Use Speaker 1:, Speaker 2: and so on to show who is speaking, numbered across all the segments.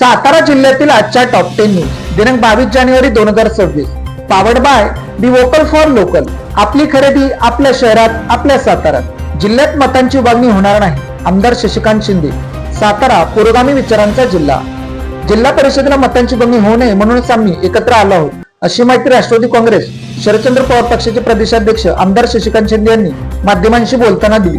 Speaker 1: सातारा जिल्ह्यातील आजच्या top ten news दिनांक बावीस जानेवारी दोन हजार सव्वीस. Powered by the vocal for local आपली खरेदी आपल्या शहरात आपल्या साताऱ्यात. जिल्ह्यात मतांची विभागणी होणार नाही. आमदार शशिकांत शिंदे. सातारा पुरोगामी विचारांचा जिल्हा. जिल्हा परिषदेला मतांची विभागणी होऊ नये म्हणूनच आम्ही एकत्र आलो आहोत. अशी माहिती राष्ट्रवादी काँग्रेस शरदचंद्र पवार पक्षाचे प्रदेशाध्यक्ष आमदार शशिकांत शिंदे यांनी माध्यमांशी बोलताना दिली.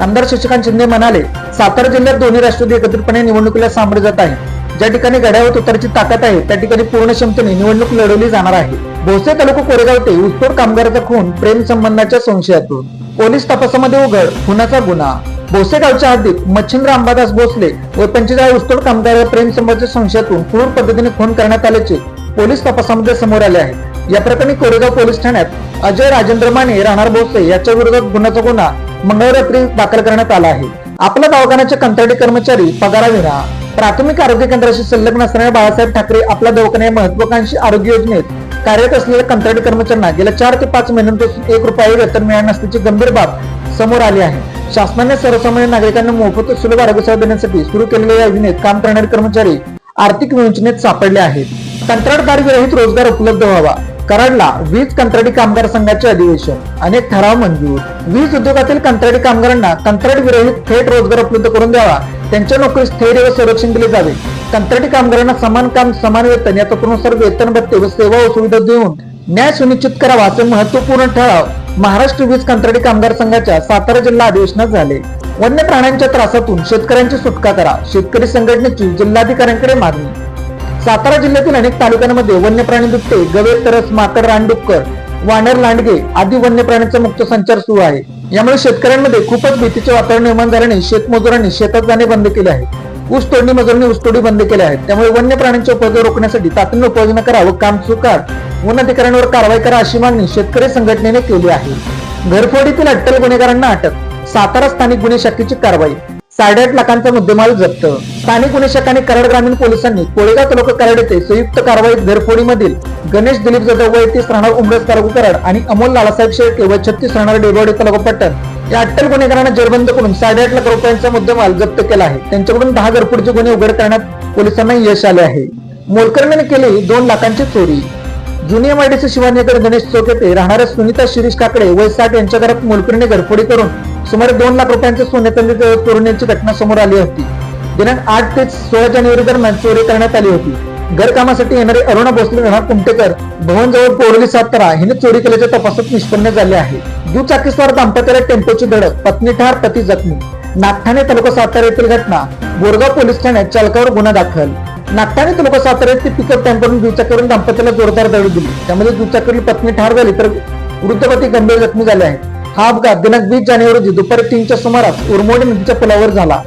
Speaker 1: आमदार शशिकांत शिंदे म्हणाले सातारा जिल्ह्यात दोन्ही राष्ट्रवादी एकत्रितपणे निवडणुकीला सामोरे जात आहे ज्या ठिकाणी गड्यावर उतरची ताकद आहे त्या ठिकाणी पूर्ण क्षमतेने निवडणूक लढवली जाणार आहे. भोसे तालुका कोरेगाव ते ऊसतोड कामगाराचा खून प्रेम संबंधाच्या संशयातून. पोलीस तपासामध्ये उघड खुनाचा गुन्हा. भोसे गावच्या हद्दीत मच्छिंद्र अंबादास भोसले व पंचेचाळीस ऊसतोड कामगार प्रेम संबंधाच्या संशयातून क्रूर पद्धतीने खून करण्यात आल्याचे पोलीस तपासामध्ये समोर आले आहे. या प्रकरणी कोरेगाव पोलीस ठाण्यात अजय राजेंद्र माने राहणार भोसले याच्या विरोधात गुन्ह्याचा गुन्हा मंगळवार रात्री दाखल करण्यात आला आहे. आपल्या दवाखान्याचे कंत्राटी कर्मचारी पगाराविना प्राथमिक आरोग्य केंद्राशी संलग्न असणाऱ्या बाळासाहेब ठाकरे आपल्या दवाखान्या महत्वाकांक्षी आरोग्य योजनेत कार्यरत असलेल्या कंत्राटी कर्मचाऱ्यांना गेल्या चार ते पाच महिन्यांपासून एक रुपया वेतन मिळणार नसल्याची गंभीर बाब समोर आली आहे. शासनाने सर्वसामान्य नागरिकांना मोफत सुलभ आरोग्य सेवा देण्यासाठी सुरू केलेल्या या योजनेत काम करणारे कर्मचारी आर्थिक विवंचनेत सापडले आहेत. कंत्राटदार विरहित रोजगार उपलब्ध व्हावा कराडला वीज कंत्राटी कामगार संघाचे अधिवेशन अनेक ठराव मंजूर. वीज उद्योगातील कंत्राटी कामगारांना कंत्राट विरहित थेट रोजगार उपलब्ध करून द्यावा त्यांच्या नोकरीस स्थैर्य व संरक्षण दिले जावे. कंत्राटी कामगारांना समान काम समान वेतन या तत्वानुसार वेतन भत्ते व सेवा व सुविधा देऊन न्याय सुनिश्चित करावा असे महत्त्वपूर्ण ठराव महाराष्ट्र वीज कंत्राटी कामगार संघाच्या सातारा जिल्हा अधिवेशनात झाले. वन्य प्राण्यांच्या त्रासातून शेतकऱ्यांची सुटका करा. शेतकरी संघटनेची जिल्हाधिकाऱ्यांकडे मागणी. सातारा जिल्ह्यातील अनेक तालुक्यांमध्ये वन्य प्राणी बिबटे गवे तरस माकड रानडुक्कर वानर लांडगे आदी वन्य प्राण्यांचा मुक्त संचार सुरू आहे. यामुळे शेतकऱ्यांमध्ये खूपच भीतीचे वातावरण निर्माण झाल्याने शेतमजुरांनी शेतात जाणे बंद केले आहे. ऊस तोडणी मजुरांनी ऊसतोडी बंद केल्या आहेत. त्यामुळे वन्य प्राण्यांचे उपद्रव रोखण्यासाठी तातडीने उपाययोजना करा व काम चुकार वन अधिकाऱ्यांवर कारवाई करा अशी मागणी शेतकरी संघटनेने केली आहे. घरफोडीतील अट्टल गुन्हेगारांना अटक. सातारा स्थानिक गुन्हे शाखेची कारवाई. साडेआठ लाखांचा मुद्देमाल जप्त. स्थानिक गुन्हे शाखाने आणि कराड ग्रामीण पोलिसांनी कोळेगाव तालुका कराड येथे संयुक्त कारवाईत घरफोडीमधील गणेश दिलीप जाधव वय तीस राहणार उमरस तालुका कराड आणि अमोल लालासाहेब शेळके व छत्तीस राहणार डेबवाडी तालुका पट्टण. या अट्टल गुन्हेगारांना जेरबंद करून साडेआठ लाख रुपयांचा मुद्देमाल जप्त केला आहे. त्यांच्याकडून दहा घरफोडीचे गुन्हे उघड करण्यात पोलिसांना यश आले आहे. मोलकर्णीने केली दोन लाखांची चोरी. जुनी एमआयडीसी शिवाजीनगर गणेश चौक येथे राहणाऱ्या सुनीता शिरीष काकडे वय साठ यांच्या घरात मोलकरीने घरफोडी करून सुमारे दोन लाख रुपयांचे सोने तंदे चोरून यांची घटना समोर आली होती. दिनांक आठ ते सोळा जानेवारी दरम्यान चोरी करण्यात आली होती. घरकामासाठी येणारे अरुणा भोसले राहणार कुमटेकर भवनजवळ पोरली सातारा हिने चोरी केल्याच्या तपासात निष्पन्न झाले आहे. दुचाकीस्वार दाम्पत्याला टेम्पोची धडक पत्नी ठार पती जखमी. नागठाणे तालुका सातारा येथील घटना बोरगाव पोलीस ठाण्यात चालकावर गुन्हा दाखल. नाट्याने लोक सातारा येथे पिकअप टॅम्परून दुचाकीवरून दाम्पत्याला जोरदार दड दिली. त्यामध्ये दुचाकीवरील पत्नी ठार झाली तर वृद्धपती गंभीर जखमी झाले आहेत. हा अपघात दिनांक वीस जानेवारी रोजी दुपारी तीनच्या सुमारास उरमोडी नदीच्या पुलावर झाला.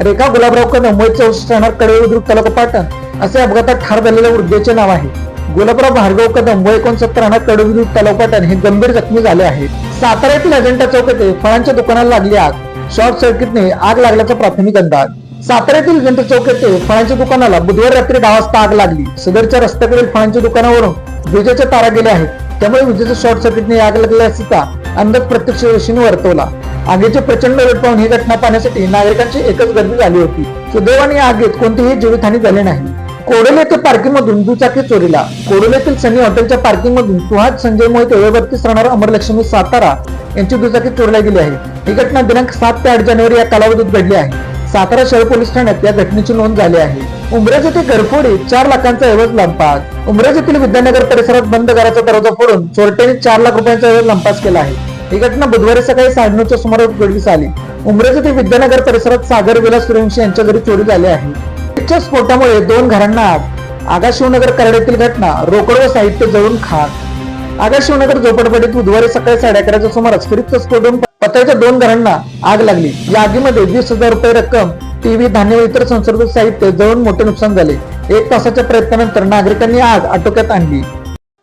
Speaker 1: रेखा गुलाबराव कदम वय चौसष्ट राहणार कडे बुद्रुक तालुका पाटण असे अपघातात ठार झालेल्या वृद्धेचे नाव आहे. गुलाबराव भार्गव कदम वय एकोणसत्तर राहणार कडे बुद्रुक तालुका पाटण हे गंभीर जखमी झाले आहेत. सातारा येथील अजंठा चौकात फळांच्या दुकानाला लागली आग. शॉर्ट सर्किटने आग लागल्याचा प्राथमिक अंदाज. सातारा येथील चौक येथे फळांच्या दुकानाला बुधवार रात्री दहा वाजता आग लागली. सदरच्या रस्त्याकडील फळांच्या दुकानावरून विजेच्या तारा गेल्या आहेत. त्यामुळे विजेच्या शॉर्ट सर्किटने आग लागली असता अंदाज प्रत्यक्षदर्शीने वर्तवला. आगीचे प्रचंड वेळ पाहून ही घटना पाहण्यासाठी नागरिकांची एकच गर्दी झाली होती. सुदैवाने आगीत कोणतीही जीवितहानी झाली नाही. कोडोल येथे पार्किंग मधून दुचाकी चोरीला. कोडोल येथील सनी हॉटेलच्या पार्किंग मधून सुहास संजय मोहित वयबत्तीस राहणार अमरलक्ष्मी सातारा यांची दुचाकी चोरल्या गेली आहे. ही घटना दिनांक सात ते आठ जानेवारी या कालावधीत घडली आहे. सातारा शहर पोलीस ठाण्यात या घटनेची नोंद झाली आहे. उमरेज येथे घरफोडी चार लाखांचा ऐवज लंपास. उमरेज येथील विद्यानगर परिसरात बंद घराचा दरवाजा फोडून चोरट्याने चार लाख रुपयांचा ऐवज लंपास केला आहे. ही घटना बुधवारी सकाळी साडेनऊच्या सुमारास उघडकीस आली. उमरेज येथे विद्यानगर परिसरात सागर विलास सूर्यवंशी यांच्या घरी चोरी झाली आहे. च्या स्फोटामुळे दोन घरांना आग. आगा शिवनगर करड्यातील घटना रोकड व साहित्य जळून खाक. आगा शिवनगर झोपडपट्टीत बुधवारी सकाळी साडे अकराच्या सुमारास फिरित स्फोट होऊन दोन घरांना आग लागली. या आगीमध्ये वीस हजार रुपये रक्कम टीव्ही धान्य व इतर संसर्ग साहित्य जळून मोठे नुकसान झाले. एक तासाच्या प्रयत्नानंतर नागरिकांनी आग आटोक्यात आणली.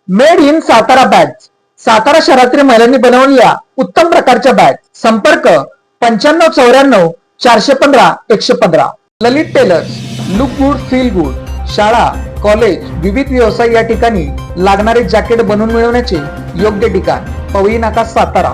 Speaker 1: Made in Satara bag Satara शहरातील महिलांनी बनवलेल्या उत्तम प्रकारच्या बॅग संपर्क पंच्याण्णव चौऱ्याण्णव चारशे पंधरा एकशे पंधरा. Lalit tailors look good feel good शाळा कॉलेज विविध व्यवसाय या ठिकाणी लागणारे जॅकेट बनवून मिळवण्याचे योग्य ठिकाण. पवई नाका सातारा.